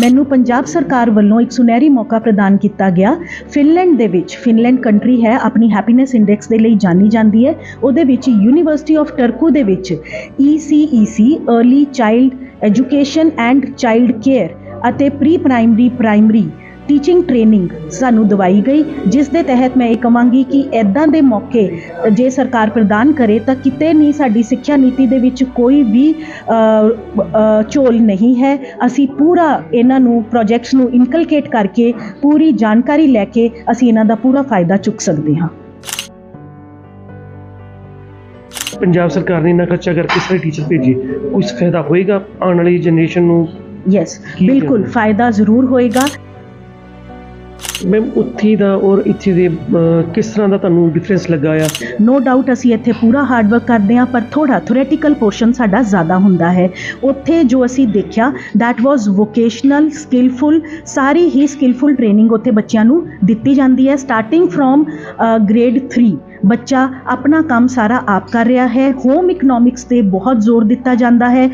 ਮੈਨੂੰ ਪੰਜਾਬ ਸਰਕਾਰ ਵੱਲੋਂ ਇੱਕ ਸੁਨਹਿਰੀ ਮੌਕਾ ਪ੍ਰਦਾਨ ਕੀਤਾ ਗਿਆ। ਫਿਨਲੈਂਡ ਦੇ ਵਿੱਚ ਫਿਨਲੈਂਡ ਕੰਟਰੀ ਹੈ, ਆਪਣੀ ਹੈਪੀਨੈਸ ਇੰਡੈਕਸ ਦੇ ਲਈ ਜਾਣੀ ਜਾਂਦੀ ਹੈ। ਉਹਦੇ ਵਿੱਚ ਯੂਨੀਵਰਸਿਟੀ ਆਫ ਟਰਕੂ ਦੇ ਵਿੱਚ E ECEC early child education and child care ਅਤੇ pre primary primary teaching training ਸਾਨੂੰ ਦਵਾਈ ਗਈ ਜਿਸ ਦੇ ਤਹਿਤ ਮੈਂ ਇਹ ਕਵਾਂਗੀ ਕਿ ਐਦਾਂ ਦੇ ਮੌਕੇ ਜੇ ਸਰਕਾਰ ਪ੍ਰਦਾਨ ਕਰੇ ਤਾਂ ਕਿਤੇ ਨਹੀਂ ਸਾਡੀ ਸਿੱਖਿਆ ਨੀਤੀ ਦੇ ਵਿੱਚ ਕੋਈ ਵੀ ਝੋਲ ਨਹੀਂ ਹੈ। ਅਸੀਂ ਪੂਰਾ ਇਹਨਾਂ ਨੂੰ ਪ੍ਰੋਜੈਕਟਸ ਨੂੰ ਇਨਕਲਕੇਟ ਕਰਕੇ ਪੂਰੀ ਜਾਣਕਾਰੀ ਲੈ ਕੇ ਅਸੀਂ ਇਹਨਾਂ ਦਾ ਪੂਰਾ ਫਾਇਦਾ ਚੁੱਕ ਸਕਦੇ ਹਾਂ। ਪੰਜਾਬ ਸਰਕਾਰ ਨੇ ਇੰਨਾ ਖਰਚਾ ਕਰਕੇ ਸਾਰੇ ਟੀਚਰ ਭੇਜੇ। ਕੋਈ ਫਾਇਦਾ ਹੋਏਗਾ ਆਉਣ ਵਾਲੀ ਜਨਰੇਸ਼ਨ ਨੂੰ? ਯੈਸ। ਬਿਲਕੁਲ ਫਾਇਦਾ ਜ਼ਰੂਰ ਹੋਏਗਾ। ਮੈਮ ਉੱਥੇ ਦਾ ਔਰ ਇੱਥੇ ਦੇ ਅਹ, ਕਿਸ ਤਰ੍ਹਾਂ ਦਾ ਤੁਹਾਨੂੰ ਡਿਫਰੈਂਸ ਲੱਗਾ ਆ? ਨੋ ਡਾਊਟ ਅਸੀਂ ਇੱਥੇ ਪੂਰਾ ਹਾਰਡ ਵਰਕ ਕਰਦੇ ਹਾਂ ਪਰ ਥੋੜਾ ਥਿਓਰੇਟੀਕਲ ਪੋਰਸ਼ਨ ਸਾਡਾ ਜ਼ਿਆਦਾ ਹੁੰਦਾ ਹੈ। ਉੱਥੇ ਜੋ ਅਸੀਂ ਦੇਖਿਆ that was ਵੋਕੇਸ਼ਨਲ ਸਕਿੱਲਫੁਲ ਸਾਰੀ ਹੀ ਸਕਿੱਲਫੁਲ ਟ੍ਰੇਨਿੰਗ ਉੱਥੇ ਬੱਚਿਆਂ ਨੂੰ ਦਿੱਤੀ ਜਾਂਦੀ ਹੈ। ਸਟਾਰਟਿੰਗ ਫਰੋਮ ਗ੍ਰੇਡ 3 ਬੱਚਾ ਆਪਣਾ ਕੰਮ ਸਾਰਾ ਆਪ ਕਰ ਰਿਹਾ ਹੈ। ਹੋਮ ਇਕਨੋਮਿਕਸ ਤੇ ਬਹੁਤ ਜ਼ੋਰ ਦਿੱਤਾ ਜਾਂਦਾ ਹੈ।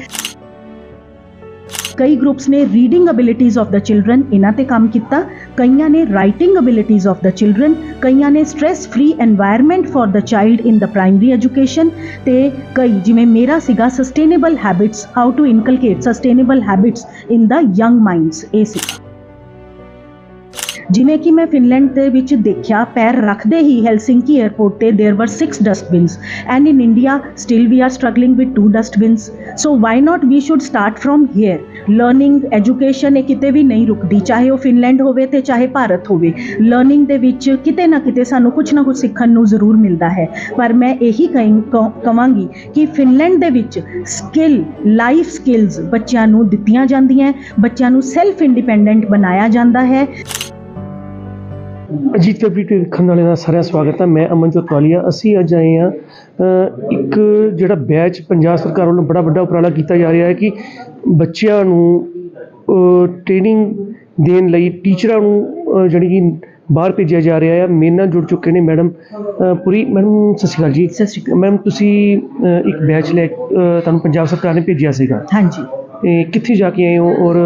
ਕਈ ਗਰੁੱਪਸ ਨੇ reading abilities of the children ਇਹਨਾਂ ਤੇ ਕੰਮ ਕੀਤਾ। ਕਈਆਂ ਨੇ writing abilities of the children ਕਈਆਂ ਨੇ stress free environment for the child in the primary education ਤੇ ਕਈ ਜਿਵੇਂ ਮੇਰਾ ਸੀਗਾ sustainable habits how to inculcate sustainable habits in the young minds ਇਹ ਸੀ। ਜਿਵੇਂ ਕਿ ਮੈਂ ਫਿਨਲੈਂਡ ਦੇ ਵਿੱਚ ਦੇਖਿਆ, ਪੈਰ ਰੱਖਦੇ ਹੀ ਹੈਲਸਿੰਕੀ 에ਅਰਪੋਰਟ ਤੇ there were 6 dustbins and in India still we are struggling with 2 dustbins so why not we should start from here learning education ਇਹ ਕਿਤੇ ਵੀ ਨਹੀਂ ਰੁਕਦੀ, ਚਾਹੇ ਉਹ ਫਿਨਲੈਂਡ ਹੋਵੇ ਤੇ ਚਾਹੇ ਭਾਰਤ ਹੋਵੇ। ਲਰਨਿੰਗ ਦੇ ਵਿੱਚ ਕਿਤੇ ਨਾ ਕਿਤੇ ਸਾਨੂੰ ਕੁਝ ਨਾ ਕੁਝ ਸਿੱਖਣ ਨੂੰ ਜ਼ਰੂਰ ਮਿਲਦਾ ਹੈ। ਪਰ ਮੈਂ ਇਹੀ ਕਹਾਂਗੀ ਕਿ ਫਿਨਲੈਂਡ ਦੇ ਵਿੱਚ ਸਕਿੱਲ ਲਾਈਫ ਸਕਿੱਲਸ ਬੱਚਿਆਂ ਨੂੰ ਦਿੱਤੀਆਂ ਜਾਂਦੀਆਂ ਬੱਚਿਆਂ ਨੂੰ ਸੈਲਫ ਇੰਡੀਪੈਂਡੈਂਟ ਬਣਾਇਆ ਜਾਂਦਾ ਹੈ। ਅਜੀਤ ਕਬੀਰ ਦੇਖਣ ਵਾਲਿਆਂ ਦਾ ਸਾਰਿਆਂ ਸਵਾਗਤ ਹੈ। ਮੈਂ ਅਮਨਜੋਤ ਵਾਲੀਆ। ਅਸੀਂ ਅੱਜ ਆਏ ਹਾਂ ਇੱਕ ਜਿਹੜਾ ਬੈਚ ਪੰਜਾਬ ਸਰਕਾਰ ਵੱਲੋਂ ਬੜਾ ਵੱਡਾ ਉਪਰਾਲਾ ਕੀਤਾ ਜਾ ਰਿਹਾ ਹੈ ਕਿ ਬੱਚਿਆਂ ਨੂੰ ਟ੍ਰੇਨਿੰਗ ਦੇਣ ਲਈ ਟੀਚਰਾਂ ਨੂੰ ਜਿਹੜੀ ਕਿ ਬਾਹਰ ਭੇਜਿਆ ਜਾ ਰਿਹਾ ਹੈ। ਮੇਰੇ ਨਾਲ ਜੁੜ ਚੁੱਕੇ ਨੇ ਮੈਡਮ ਪੁਰੀ। ਮੈਡਮ ਸਤਿ ਸ਼੍ਰੀ ਅਕਾਲ ਜੀ। ਸਤਿ ਸ਼੍ਰੀ ਅਕਾਲ। ਮੈਮ ਤੁਸੀਂ ਇੱਕ ਬੈਚ ਲੈ ਤੁਹਾਨੂੰ ਪੰਜਾਬ ਸਰਕਾਰ ਨੇ ਭੇਜਿਆ ਸੀਗਾ। ਹਾਂਜੀ। ਤੇ ਕਿੱਥੇ ਜਾ ਕੇ ਆਏ ਹੋ ਔਰ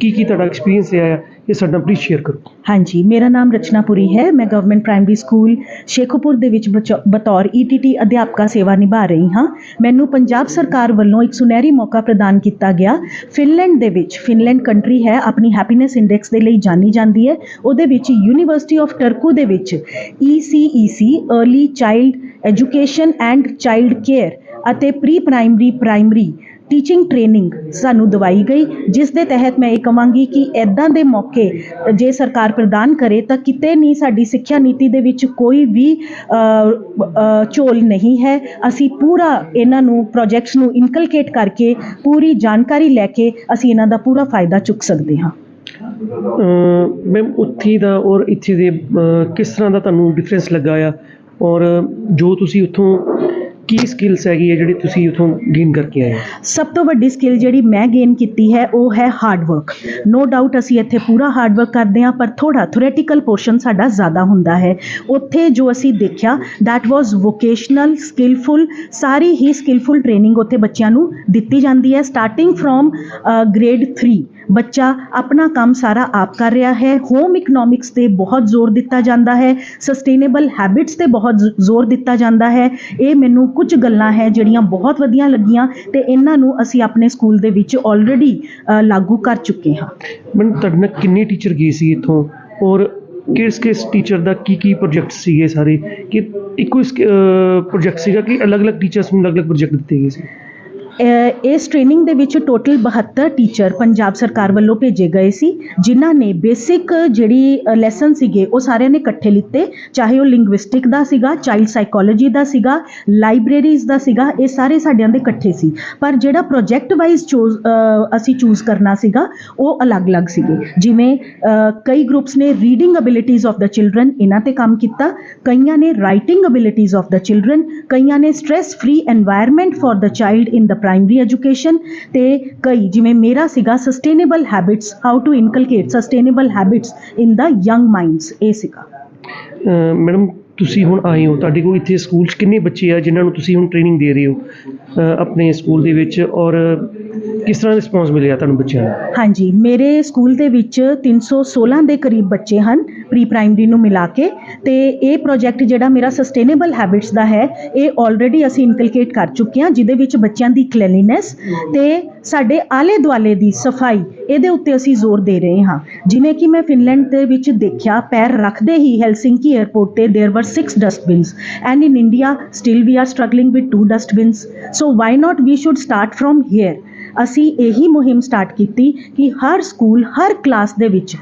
ਕੀ ਕੀ ਤੁਹਾਡਾ ਐਕਸਪੀਰੀਅੰਸ ਰਿਹਾ ਹੈ? ਇਹ ਸਾਡੇ ਪਲੀਜ਼ ਸ਼ੇਅਰ ਕਰੋ। ਹਾਂਜੀ, ਮੇਰਾ ਨਾਮ ਰਚਨਾਪੁਰੀ ਹੈ। ਮੈਂ ਗਵਰਨਮੈਂਟ ਪ੍ਰਾਇਮਰੀ ਸਕੂਲ ਸ਼ੇਖੂਪੁਰ ਦੇ ਵਿੱਚ ਬਚੋ- ਬਤੌਰ ਈਟੀਟੀ ਅਧਿਆਪਕਾ ਸੇਵਾ ਨਿਭਾ ਰਹੀ ਹਾਂ। ਮੈਨੂੰ ਪੰਜਾਬ ਸਰਕਾਰ ਵੱਲੋਂ ਇੱਕ ਸੁਨਹਿਰੀ ਮੌਕਾ ਪ੍ਰਦਾਨ ਕੀਤਾ ਗਿਆ। ਫਿਨਲੈਂਡ ਦੇ ਵਿੱਚ ਫਿਨਲੈਂਡ ਕੰਟਰੀ ਹੈ, ਆਪਣੀ ਹੈਪੀਨੈਸ ਇੰਡੈਕਸ ਦੇ ਲਈ ਜਾਣੀ ਜਾਂਦੀ ਹੈ। ਉਹਦੇ ਵਿੱਚ ਯੂਨੀਵਰਸਿਟੀ ਆਫ ਟਰਕੂ ਦੇ ਵਿੱਚ E ECEC early child education and child care ਅਤੇ pre primary primary teaching training ਸਾਨੂੰ ਦਵਾਈ ਗਈ, ਜਿਸ ਦੇ ਤਹਿਤ ਮੈਂ ਇਹ ਕਹਾਂਗੀ ਕਿ ਐਦਾਂ ਦੇ ਮੌਕੇ ਜੇ ਸਰਕਾਰ ਪ੍ਰਦਾਨ ਕਰੇ ਤਾਂ ਕਿਤੇ ਨਹੀਂ ਸਾਡੀ ਸਿੱਖਿਆ ਨੀਤੀ ਦੇ ਵਿੱਚ ਕੋਈ ਵੀ ਝੋਲ ਨਹੀਂ ਹੈ। ਅਸੀਂ ਪੂਰਾ ਇਹਨਾਂ ਨੂੰ ਪ੍ਰੋਜੈਕਟਸ ਨੂੰ ਇਨਕਲਕੇਟ ਕਰਕੇ, ਪੂਰੀ ਜਾਣਕਾਰੀ ਲੈ ਕੇ ਅਸੀਂ ਇਹਨਾਂ ਦਾ ਪੂਰਾ ਫਾਇਦਾ ਚੁੱਕ ਸਕਦੇ ਹਾਂ। ਮੈਮ ਉੱਥੇ ਦਾ ਔਰ ਇੱਥੇ ਦੇ ਕਿਸ ਤਰ੍ਹਾਂ ਦਾ ਤੁਹਾਨੂੰ ਡਿਫਰੈਂਸ ਲੱਗਾ ਆ? ਔਰ ਜੋ ਤੁਸੀਂ ਉੱਥੋਂ ਕੀ ਸਕਿੱਲਸ ਹੈਗੀ ਹੈ ਜਿਹੜੀ ਤੁਸੀਂ ਉੱਥੋਂ ਗੇਨ ਕਰਕੇ ਆਏ ਹੋ? ਸਭ ਤੋਂ ਵੱਡੀ ਸਕਿੱਲ ਜਿਹੜੀ ਮੈਂ ਗੇਨ ਕੀਤੀ ਹੈ, ਉਹ ਹੈ ਹਾਰਡ ਵਰਕ ਨੋ ਡਾਊਟ ਅਸੀਂ ਇੱਥੇ ਪੂਰਾ ਹਾਰਡ ਵਰਕ ਕਰਦੇ ਹਾਂ, ਪਰ ਥੋੜਾ ਥਿਓਰੇਟੀਕਲ ਪੋਰਸ਼ਨ ਸਾਡਾ ਜ਼ਿਆਦਾ ਹੁੰਦਾ ਹੈ। ਉੱਥੇ ਜੋ ਅਸੀਂ ਦੇਖਿਆ, that was ਵੋਕੇਸ਼ਨਲ ਸਕਿੱਲਫੁਲ ਸਾਰੀ ਹੀ ਸਕਿੱਲਫੁਲ ਟ੍ਰੇਨਿੰਗ ਉੱਥੇ ਬੱਚਿਆਂ ਨੂੰ ਦਿੱਤੀ ਜਾਂਦੀ ਹੈ ਸਟਾਰਟਿੰਗ ਫਰੋਮ ਗ੍ਰੇਡ 3 ਬੱਚਾ ਆਪਣਾ ਕੰਮ ਸਾਰਾ ਆਪ ਕਰ ਰਿਹਾ ਹੈ। ਹੋਮ ਇਕਨੋਮਿਕਸ ਤੇ ਬਹੁਤ ਜ਼ੋਰ ਦਿੱਤਾ ਜਾਂਦਾ ਹੈ। ਸਸਟੇਨੇਬਲ ਹੈਬਿਟਸ ਤੇ ਬਹੁਤ ਜ਼ੋਰ ਦਿੱਤਾ ਜਾਂਦਾ ਹੈ। ਇਹ ਮੈਨੂੰ ਕੁਝ ਗੱਲਾਂ ਹੈ ਜਿਹੜੀਆਂ ਬਹੁਤ ਵਧੀਆ ਲੱਗੀਆਂ ਤੇ ਇਹਨਾਂ ਨੂੰ ਅਸੀਂ ਆਪਣੇ ਸਕੂਲ ਦੇ ਵਿੱਚ ਆਲਰੇਡੀ ਲਾਗੂ ਕਰ ਚੁੱਕੇ ਹਾਂ। ਮੈਨੂੰ ਤੁਹਾਡੇ ਨਾਲ ਕਿੰਨੇ ਟੀਚਰ ਗਏ ਸੀ ਇੱਥੋਂ? ਔਰ ਕਿਸ ਕਿਸ ਟੀਚਰ ਦਾ ਕੀ ਕੀ ਪ੍ਰੋਜੈਕਟ ਸੀਗੇ ਸਾਰੇ? ਕਿ ਇੱਕੋ ਇਸ ਪ੍ਰੋਜੈਕਟ ਸੀਗਾ ਕਿ ਅਲੱਗ-ਅਲੱਗ ਟੀਚਰਸ ਨੂੰ ਅਲੱਗ-ਅਲੱਗ ਪ੍ਰੋਜੈਕਟ ਦਿੱਤੇ ਗਏ ਸੀ? ਇਸ ਟ੍ਰੇਨਿੰਗ ਦੇ ਵਿੱਚ ਟੋਟਲ 72 ਟੀਚਰ ਪੰਜਾਬ ਸਰਕਾਰ ਵੱਲੋਂ ਭੇਜੇ ਗਏ ਸੀ, ਜਿਨ੍ਹਾਂ ਨੇ ਬੇਸਿਕ ਜਿਹੜੀ ਲੈਸਨ ਸੀਗੇ, ਉਹ ਸਾਰਿਆਂ ਨੇ ਇਕੱਠੇ ਲਿੱਤੇ। ਚਾਹੇ ਉਹ ਲਿੰਗੁਇਸਟਿਕ ਦਾ ਸੀਗਾ ਚਾਈਲਡ ਸਾਈਕੋਲੋਜੀ ਦਾ ਸੀਗਾ ਲਾਇਬ੍ਰੇਰੀਜ਼ ਦਾ ਸੀਗਾ, ਇਹ ਸਾਰੇ ਸਾਡਿਆਂ ਦੇ ਇਕੱਠੇ ਸੀ। ਪਰ ਜਿਹੜਾ ਪ੍ਰੋਜੈਕਟ ਵਾਈਜ਼ ਚੂਜ਼ ਅਸੀਂ ਚੂਜ਼ ਕਰਨਾ ਸੀਗਾ, ਉਹ ਅਲੱਗ-ਅਲੱਗ ਸੀਗੇ। ਜਿਵੇਂ ਕਈ ਗਰੁੱਪਸ ਨੇ reading abilities of the children ਇਹਨਾਂ ਤੇ ਕੰਮ ਕੀਤਾ, ਕਈਆਂ ਨੇ writing abilities of the children ਕਈਆਂ ਨੇ stress free environment for the child in the primary education ਤੇ ਕਈ ਜਿਵੇਂ ਮੇਰਾ ਸੀਗਾ sustainable habits how to inculcate sustainable habits in the young minds ਇਹ ਸੀਗਾ। ਮੈਡਮ ਤੁਸੀਂ ਹੁਣ ਆਏ ਹੋ, ਤੁਹਾਡੇ ਕੋਲ ਇੱਥੇ ਸਕੂਲ 'ਚ ਕਿੰਨੇ ਬੱਚੇ ਆ ਜਿਨ੍ਹਾਂ ਨੂੰ ਤੁਸੀਂ ਹੁਣ ਟ੍ਰੇਨਿੰਗ ਦੇ ਰਹੇ ਹੋ ਆਪਣੇ ਸਕੂਲ ਦੇ ਵਿੱਚ ਔਰ ਕਿਸ ਤਰ੍ਹਾਂ ਰਿਸਪੌਂਸ ਮਿਲਿਆ ਤੁਹਾਨੂੰ ਬੱਚਿਆਂ ਦਾ ਹਾਂਜੀ, ਮੇਰੇ ਸਕੂਲ ਦੇ ਵਿੱਚ 316 ਦੇ ਕਰੀਬ ਬੱਚੇ ਹਨ ਪ੍ਰੀ ਪ੍ਰਾਇਮਰੀ ਨੂੰ ਮਿਲਾ ਕੇ ਤੇ ਇਹ ਪ੍ਰੋਜੈਕਟ ਜਿਹੜਾ ਮੇਰਾ ਸਸਟੇਨੇਬਲ ਹੈਬਿਟਸ ਦਾ ਹੈ, ਇਹ ਆਲਰੇਡੀ ਅਸੀਂ ਇਨਕਲਕੇਟ ਕਰ ਚੁੱਕੇ ਹਾਂ, ਜਿਹਦੇ ਵਿੱਚ ਬੱਚਿਆਂ ਦੀ ਕਲੀਨੈਸ ਤੇ ਸਾਡੇ ਆਲੇ ਦੁਆਲੇ ਦੀ ਸਫ਼ਾਈ, ਇਹਦੇ ਉੱਤੇ ਅਸੀਂ ਜ਼ੋਰ ਦੇ ਰਹੇ ਹਾਂ। ਜਿਵੇਂ ਕਿ ਮੈਂ ਫਿਨਲੈਂਡ ਦੇ ਵਿੱਚ ਦੇਖਿਆ, ਪੈਰ ਰੱਖਦੇ ਹੀ ਹੈਲਸਿੰਕੀ 에ਅਰਪੋਰਟ ਤੇ there six dustbins. And in india still we are struggling with two dustbins. So why not we should start from here? ਅਸੀਂ ਇਹੀ ਮੁਹਿੰਮ ਸਟਾਰਟ ਕੀਤੀ ਕਿ ਹਰ ਸਕੂਲ, ਹਰ ਕਲਾਸ ਦੇ ਵਿੱਚ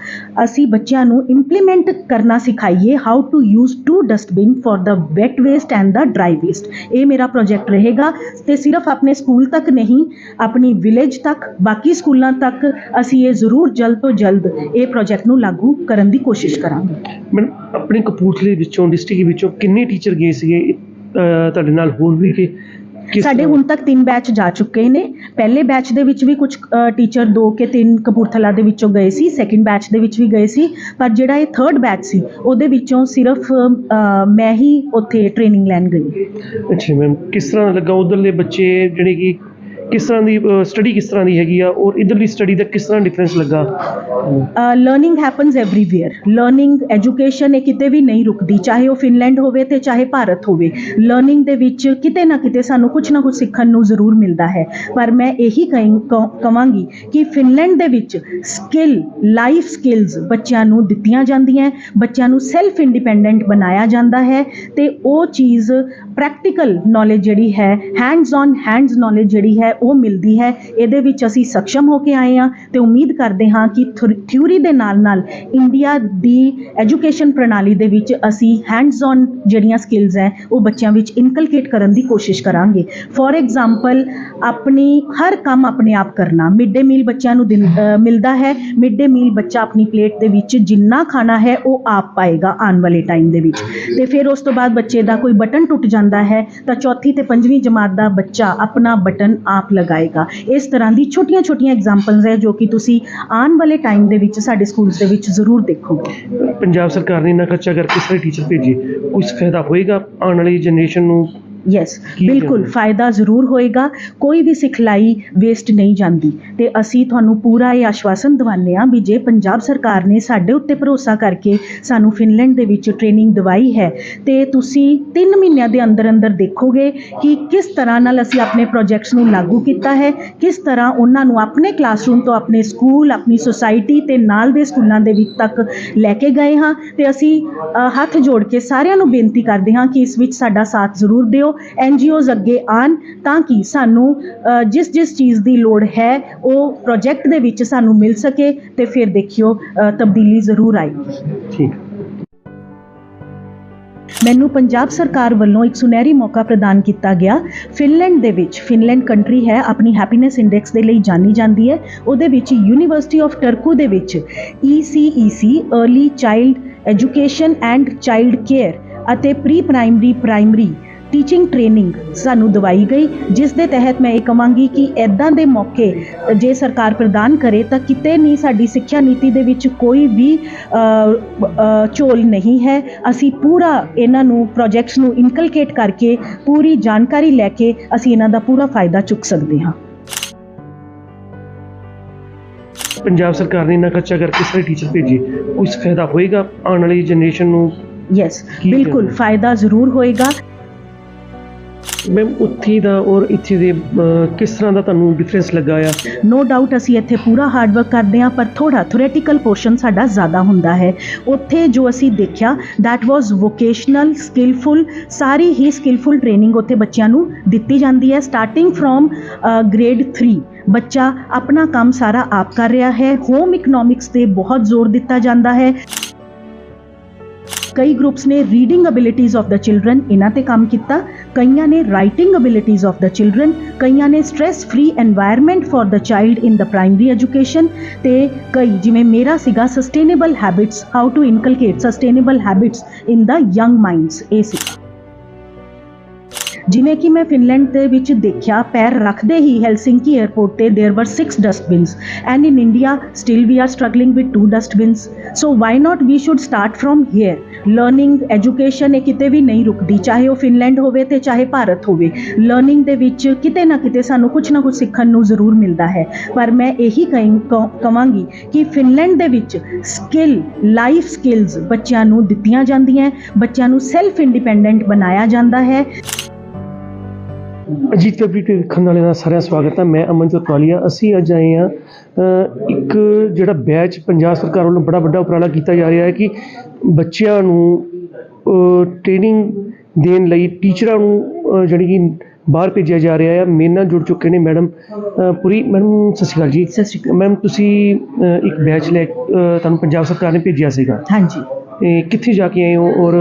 ਅਸੀਂ ਬੱਚਿਆਂ ਨੂੰ ਇੰਪਲੀਮੈਂਟ ਕਰਨਾ ਸਿਖਾਈਏ how to use two dustbin for the wet waste and the dry waste ਇਹ ਮੇਰਾ ਪ੍ਰੋਜੈਕਟ ਰਹੇਗਾ ਤੇ ਸਿਰਫ ਆਪਣੇ ਸਕੂਲ ਤੱਕ ਨਹੀਂ, ਆਪਣੀ ਵਿਲੇਜ ਤੱਕ, ਬਾਕੀ ਸਕੂਲਾਂ ਤੱਕ ਅਸੀਂ ਇਹ ਜ਼ਰੂਰ ਜਲਦ ਤੋਂ ਜਲਦ ਇਹ ਪ੍ਰੋਜੈਕਟ ਨੂੰ ਲਾਗੂ ਕਰਨ ਦੀ ਕੋਸ਼ਿਸ਼ ਕਰਾਂਗੇ। ਮੈਂ ਆਪਣੇ ਕਪੂਰਥਲੇ ਵਿੱਚੋਂ ਡਿਸਟ੍ਰਿਕਟ ਵਿੱਚੋਂ ਕਿੰਨੇ ਟੀਚਰ ਗਏ ਸੀਗੇ? ਤੁਹਾਡੇ ਨਾਲ ਹੋਰ ਵੀ ਕਿ ਕਿਸ ਸਾਡੇ ਹੁਣ ਤੱਕ ਤਿੰਨ ਬੈਚ ਜਾ ਚੁੱਕੇ ਨੇ। ਪਹਿਲੇ ਬੈਚ ਦੇ ਵਿੱਚ ਵੀ ਕੁਝ ਟੀਚਰ ਦੋ ਕੇ ਤਿੰਨ ਕਪੂਰਥਲਾ ਦੇ ਵਿੱਚੋਂ ਗਏ ਸੀ ਸੈਕਿੰਡ ਬੈਚ ਦੇ ਵਿੱਚ ਵੀ ਗਏ ਸੀ। ਪਰ ਜਿਹੜਾ ਇਹ ਥਰਡ ਬੈਚ ਸੀ ਉਹਦੇ ਵਿੱਚੋਂ ਸਿਰਫ ਮੈਂ ਹੀ ਉੱਥੇ ਟ੍ਰੇਨਿੰਗ ਲੈਣ ਗਈ। ਅੱਛਾ ਮੈਮ ਕਿਸ ਤਰ੍ਹਾਂ ਲੱਗਾ? ਉਧਰਲੇ ਬੱਚੇ ਜਿਹੜੇ ਕਿ ਕਿਸ ਤਰ੍ਹਾਂ ਦੀ ਸਟੱਡੀ ਕਿਸ ਤਰ੍ਹਾਂ ਦੀ ਹੈਗੀ ਆ ਔਰ ਇਧਰਲੀ ਸਟੱਡੀ ਦਾ ਕਿਸ ਤਰ੍ਹਾਂ ਡਿਫਰੈਂਸ ਲੱਗਾ? Learning happens everywhere learning education ਇਹ ਕਿਤੇ ਵੀ ਨਹੀਂ ਰੁਕਦੀ, ਚਾਹੇ ਉਹ ਫਿਨਲੈਂਡ ਹੋਵੇ ਤੇ ਚਾਹੇ ਭਾਰਤ ਹੋਵੇ। ਲਰਨਿੰਗ ਦੇ ਵਿੱਚ ਕਿਤੇ ਨਾ ਕਿਤੇ ਸਾਨੂੰ ਕੁਝ ਨਾ ਕੁਝ ਸਿੱਖਣ ਨੂੰ ਜ਼ਰੂਰ ਮਿਲਦਾ ਹੈ। ਪਰ ਮੈਂ ਇਹੀ ਕਹੀਂ, ਕਹ- ਕਵਾਂਗੀ ਕਿ ਫਿਨਲੈਂਡ ਦੇ ਵਿੱਚ ਸਕਿੱਲ ਲਾਈਫ ਸਕਿੱਲਸ ਬੱਚਿਆਂ ਨੂੰ ਦਿੱਤੀਆਂ ਜਾਂਦੀਆਂ ਬੱਚਿਆਂ ਨੂੰ ਸੈਲਫ ਇੰਡੀਪੈਂਡੈਂਟ ਬਣਾਇਆ ਜਾਂਦਾ ਹੈ ਤੇ ਉਹ ਚੀਜ਼ ਪ੍ਰੈਕਟੀਕਲ ਨੌਲੇਜ ਜਿਹੜੀ ਹੈ ਹੈਂਡਸ ਔਨ ਹੈਂਡਸ ਨੌਲੇਜ ਜਿਹੜੀ ਹੈ ਉਹ ਮਿਲਦੀ ਹੈ। ਇਹਦੇ ਵਿੱਚ ਅਸੀਂ ਸક્ષਮ ਹੋ ਕੇ ਆਏ ਹਾਂ ਤੇ ਉਮੀਦ ਕਰਦੇ ਹਾਂ ਕਿ ਥਿਊਰੀ ਦੇ ਨਾਲ ਨਾਲ ਇੰਡੀਆ ਦੀ ਐਜੂਕੇਸ਼ਨ ਪ੍ਰਣਾਲੀ ਦੇ ਵਿੱਚ ਅਸੀਂ ਹੈਂਡਸ ਔਨ ਜਿਹੜੀਆਂ ਸਕਿੱਲਸ ਹੈ, ਉਹ ਬੱਚਿਆਂ ਵਿੱਚ ਇਨਕਲਕੇਟ ਕਰਨ ਦੀ ਕੋਸ਼ਿਸ਼ ਕਰਾਂਗੇ। ਫੋਰ ਐਗਜ਼ਾਮਪਲ ਆਪਣੀ ਹਰ ਕੰਮ ਆਪਣੇ ਆਪ ਕਰਨਾ। ਮਿਡ ਡੇ ਮੀਲ ਬੱਚਿਆਂ ਨੂੰ ਦਿਨ- ਮਿਲਦਾ ਹੈ। ਮਿਡ ਡੇ ਮੀਲ ਬੱਚਾ ਆਪਣੀ ਪਲੇਟ ਦੇ ਵਿੱਚ ਜਿੰਨਾ ਖਾਣਾ ਹੈ, ਉਹ ਆਪ ਪਾਏਗਾ ਆਉਣ ਵਾਲੇ ਟਾਈਮ ਦੇ ਵਿੱਚ। ਤੇ ਫਿਰ ਉਸ ਤੋਂ ਬਾਅਦ ਬੱਚੇ ਦਾ ਕੋਈ ਬਟਨ ਟੁੱਟ ਜਾਂਦਾ ਹੈ, ਤਾਂ ਚੌਥੀ ਤੇ ਪੰਜਵੀਂ ਜਮਾਤ ਦਾ ਬੱਚਾ ਆਪਣਾ ਬਟਨ ਆਪ ਲਗਾਏਗਾ। ਇਸ ਤਰ੍ਹਾਂ ਦੀ ਛੋਟੀਆਂ-ਛੋਟੀਆਂ ਐਗਜ਼ਾਮਪਲਸ ਹੈ ਜੋ ਕਿ ਤੁਸੀਂ ਆਉਣ ਵਾਲੇ ਟਾਈਮ ਦੇ ਵਿੱਚ ਸਾਡੇ ਸਕੂਲਸ ਦੇ ਵਿੱਚ ਜ਼ਰੂਰ ਦੇਖੋਗੇ। ਪੰਜਾਬ ਸਰਕਾਰ ਨੇ ਇੰਨਾ ਖਰਚਾ ਕਰਕੇ ਸਾਰੇ ਟੀਚਰ ਭੇਜੇ। ਕੁਝ ਫਾਇਦਾ ਹੋਏਗਾ ਆਉਣ ਵਾਲੀ ਜਨਰੇਸ਼ਨ ਨੂੰ? ਯੈਸ ਬਿਲਕੁਲ? ਫਾਇਦਾ ਜ਼ਰੂਰ ਹੋਏਗਾ। ਕੋਈ ਵੀ ਸਿਖਲਾਈ ਵੇਸਟ ਨਹੀਂ ਜਾਂਦੀ। ਤੇ ਅਸੀਂ ਤੁਹਾਨੂੰ ਪੂਰਾ ਇਹ ਆਸ਼ਵਾਸਨ ਦਿਵਾਉਂਦੇ ਹਾਂ ਵੀ ਜੇ ਪੰਜਾਬ ਸਰਕਾਰ ਨੇ ਸਾਡੇ ਉੱਤੇ ਭਰੋਸਾ ਕਰਕੇ ਸਾਨੂੰ ਫਿਨਲੈਂਡ ਦੇ ਵਿੱਚ ਟ੍ਰੇਨਿੰਗ ਦਵਾਈ ਹੈ ਤੇ ਤੁਸੀਂ 3 ਮਹੀਨਿਆਂ ਦੇ ਅੰਦਰ ਅੰਦਰ ਦੇਖੋਗੇ ਕਿ ਕਿਸ ਤਰ੍ਹਾਂ ਨਾਲ ਅਸੀਂ ਆਪਣੇ ਪ੍ਰੋਜੈਕਟਸ ਨੂੰ ਲਾਗੂ ਕੀਤਾ ਹੈ ਕਿਸ ਤਰ੍ਹਾਂ ਉਹਨਾਂ ਨੂੰ ਆਪਣੇ ਕਲਾਸਰੂਮ ਤੋਂ ਆਪਣੇ ਸਕੂਲ ਆਪਣੀ ਸੁਸਾਇਟੀ ਤੇ ਨਾਲ ਦੇ ਸਕੂਲਾਂ ਦੇ ਵਿੱਚ ਤੱਕ ਲੈ ਕੇ ਗਏ ਹਾਂ। ਤੇ ਅਸੀਂ ਹੱਥ ਜੋੜ ਕੇ ਸਾਰਿਆਂ ਨੂੰ ਬੇਨਤੀ ਕਰਦੇ ਹਾਂ ਕਿ ਇਸ ਵਿੱਚ ਸਾਡਾ ਸਾਥ ਜ਼ਰੂਰ ਦਿਓ। ਐਨਜੀਓਜ਼ ਅੱਗੇ ਆਣ ਤਾਂ ਕਿ ਸਾਨੂੰ ਜਿਸ ਜਿਸ ਚੀਜ਼ ਦੀ ਲੋੜ ਹੈ ਉਹ ਪ੍ਰੋਜੈਕਟ ਦੇ ਵਿੱਚ ਸਾਨੂੰ ਮਿਲ ਸਕੇ ਤੇ ਫਿਰ ਦੇਖਿਓ ਤਬਦੀਲੀ ਜ਼ਰੂਰ ਆਏਗੀ। ਠੀਕ। ਮੈਨੂੰ ਪੰਜਾਬ ਸਰਕਾਰ ਵੱਲੋਂ ਇੱਕ ਸੁਨਹਿਰੀ ਮੌਕਾ ਪ੍ਰਦਾਨ ਕੀਤਾ ਗਿਆ। ਫਿਨਲੈਂਡ ਦੇ ਵਿੱਚ ਫਿਨਲੈਂਡ ਕੰਟਰੀ ਹੈ ਆਪਣੀ ਹੈਪੀਨੈਸ ਇੰਡੈਕਸ ਦੇ ਲਈ ਜਾਣੀ ਜਾਂਦੀ ਹੈ। ਉਹਦੇ ਵਿੱਚ ਯੂਨੀਵਰਸਿਟੀ ਆਫ ਟਰਕੂ ਦੇ ਵਿੱਚ ECEC early child education and child care ਅਤੇ pre primary primary teaching training ਸਾਨੂੰ ਦਵਾਈ ਗਈ ਜਿਸ ਦੇ ਤਹਿਤ ਮੈਂ ਇਹ ਕਵਾਂਗੀ ਕਿ ਐਦਾਂ ਦੇ ਮੌਕੇ ਜੇ ਸਰਕਾਰ ਪ੍ਰਦਾਨ ਕਰੇ ਤਾਂ ਕਿਤੇ ਨਹੀਂ ਸਾਡੀ ਸਿੱਖਿਆ ਨੀਤੀ ਦੇ ਵਿੱਚ ਕੋਈ ਵੀ ਝੋਲ ਨਹੀਂ ਹੈ। ਅਸੀਂ ਪੂਰਾ ਇਹਨਾਂ ਨੂੰ ਪ੍ਰੋਜੈਕਟਸ ਨੂੰ ਇਨਕਲਕੇਟ ਕਰਕੇ ਪੂਰੀ ਜਾਣਕਾਰੀ ਲੈ ਕੇ ਅਸੀਂ ਇਹਨਾਂ ਦਾ ਪੂਰਾ ਫਾਇਦਾ ਚੁੱਕ ਸਕਦੇ ਹਾਂ। ਪੰਜਾਬ ਸਰਕਾਰ ਨੇ ਇੰਨਾ ਖਰਚਾ ਕਰਕੇ ਸਾਰੇ ਟੀਚਰ ਭੇਜੇ ਕੁਝ ਫਾਇਦਾ ਹੋਏਗਾ? ਆਉਣ ਵਾਲੀ ਜਨਰੇਸ਼ਨ ਨੂੰ ਯੈਸ ਬਿਲਕੁਲ? ਫਾਇਦਾ ਜ਼ਰੂਰ ਹੋਏਗਾ। ਮੈਮ ਉੱਥੇ ਦਾ ਔਰ ਇੱਥੇ ਦੇ ਅ, ਕਿਸ ਤਰ੍ਹਾਂ ਦਾ ਤੁਹਾਨੂੰ ਡਿਫਰੈਂਸ ਲੱਗਾ ਆ? ਨੋ ਡਾਊਟ ਅਸੀਂ ਇੱਥੇ ਪੂਰਾ ਹਾਰਡ ਵਰਕ ਕਰਦੇ ਹਾਂ ਪਰ ਥੋੜਾ ਥਿਓਰੇਟੀਕਲ ਪੋਰਸ਼ਨ ਸਾਡਾ ਜ਼ਿਆਦਾ ਹੁੰਦਾ ਹੈ। ਉੱਥੇ ਜੋ ਅਸੀਂ ਦੇਖਿਆ that was ਵੋਕੇਸ਼ਨਲ ਸਕਿੱਲਫੁਲ ਸਾਰੀ ਹੀ ਸਕਿੱਲਫੁਲ ਟ੍ਰੇਨਿੰਗ ਉੱਥੇ ਬੱਚਿਆਂ ਨੂੰ ਦਿੱਤੀ ਜਾਂਦੀ ਹੈ। ਸਟਾਰਟਿੰਗ ਫਰੋਮ ਗ੍ਰੇਡ 3 ਬੱਚਾ ਆਪਣਾ ਕੰਮ ਸਾਰਾ ਆਪ ਕਰ ਰਿਹਾ ਹੈ। ਹੋਮ ਇਕਨੋਮਿਕਸ ਤੇ ਬਹੁਤ ਜ਼ੋਰ ਦਿੱਤਾ ਜਾਂਦਾ ਹੈ। ਕਈ ਗਰੁੱਪਸ ਨੇ reading abilities of the children ਇਹਨਾਂ ਤੇ ਕੰਮ ਕੀਤਾ, ਕਈਆਂ ਨੇ writing abilities of the children ਕਈਆਂ ਨੇ stress free environment for the child in the primary education ਤੇ ਕਈ ਜਿਵੇਂ ਮੇਰਾ ਸੀਗਾ sustainable habits how to inculcate sustainable habits in the young minds ਇਹ ਸੀ। ਜਿਵੇਂ ਕਿ ਮੈਂ ਫਿਨਲੈਂਡ ਦੇ ਵਿੱਚ ਦੇਖਿਆ, ਪੈਰ ਰੱਖਦੇ ਹੀ ਹੈਲਸਿੰਕੀ 에ਅਰਪੋਰਟ ਤੇ there were 6 dustbins and in India still we are struggling with 2 dustbins so why not we should start from here learning education ਇਹ ਕਿਤੇ ਵੀ ਨਹੀਂ ਰੁਕਦੀ, ਚਾਹੇ ਉਹ ਫਿਨਲੈਂਡ ਹੋਵੇ ਤੇ ਚਾਹੇ ਭਾਰਤ ਹੋਵੇ। ਲਰਨਿੰਗ ਦੇ ਵਿੱਚ ਕਿਤੇ ਨਾ ਕਿਤੇ ਸਾਨੂੰ ਕੁਝ ਨਾ ਕੁਝ ਸਿੱਖਣ ਨੂੰ ਜ਼ਰੂਰ ਮਿਲਦਾ ਹੈ। ਪਰ ਮੈਂ ਇਹੀ ਕਹਾਂਗੀ ਕਿ ਫਿਨਲੈਂਡ ਦੇ ਵਿੱਚ ਸਕਿੱਲ ਲਾਈਫ ਸਕਿੱਲਸ ਬੱਚਿਆਂ ਨੂੰ ਦਿੱਤੀਆਂ ਜਾਂਦੀਆਂ ਬੱਚਿਆਂ ਨੂੰ ਸੈਲਫ ਇੰਡੀਪੈਂਡੈਂਟ ਬਣਾਇਆ ਜਾਂਦਾ ਹੈ। ਅਜੀਤ ਤੇ ਦੇਖਣ ਵਾਲੇ ਦਾ ਸਾਰਿਆਂ ਦਾ ਸਵਾਗਤ ਹੈ। ਮੈਂ ਅਮਨਜੋਤ ਵਾਲੀਆ ਅਸੀਂ ਅੱਜ ਆਏ ਹਾਂ ਇੱਕ ਜਿਹੜਾ ਬੈਚ ਪੰਜਾਬ ਸਰਕਾਰ ਵੱਲੋਂ ਬੜਾ ਵੱਡਾ ਉਪਰਾਲਾ ਕੀਤਾ ਜਾ ਰਿਹਾ ਹੈ ਕਿ ਬੱਚਿਆਂ ਨੂੰ ਟ੍ਰੇਨਿੰਗ ਦੇਣ ਲਈ ਟੀਚਰਾਂ ਨੂੰ ਜਿਹੜੀ ਕਿ ਬਾਹਰ ਭੇਜਿਆ ਜਾ ਰਿਹਾ ਹੈ। ਮੇਰੇ ਨਾਲ ਜੁੜ ਚੁੱਕੇ ਨੇ ਮੈਡਮ ਪੁਰੀ। ਮੈਡਮ ਸਤਿ ਸ਼੍ਰੀ ਅਕਾਲ ਜੀ। ਸਤਿ ਸ਼੍ਰੀ ਅਕਾਲ। ਮੈਮ ਤੁਸੀਂ ਇੱਕ ਬੈਚ ਲੈ ਤੁਹਾਨੂੰ ਪੰਜਾਬ ਸਰਕਾਰ ਨੇ ਭੇਜਿਆ ਸੀਗਾ। ਹਾਂਜੀ। ਕਿੱਥੇ ਜਾ ਕੇ ਆਏ ਹੋ ਔਰ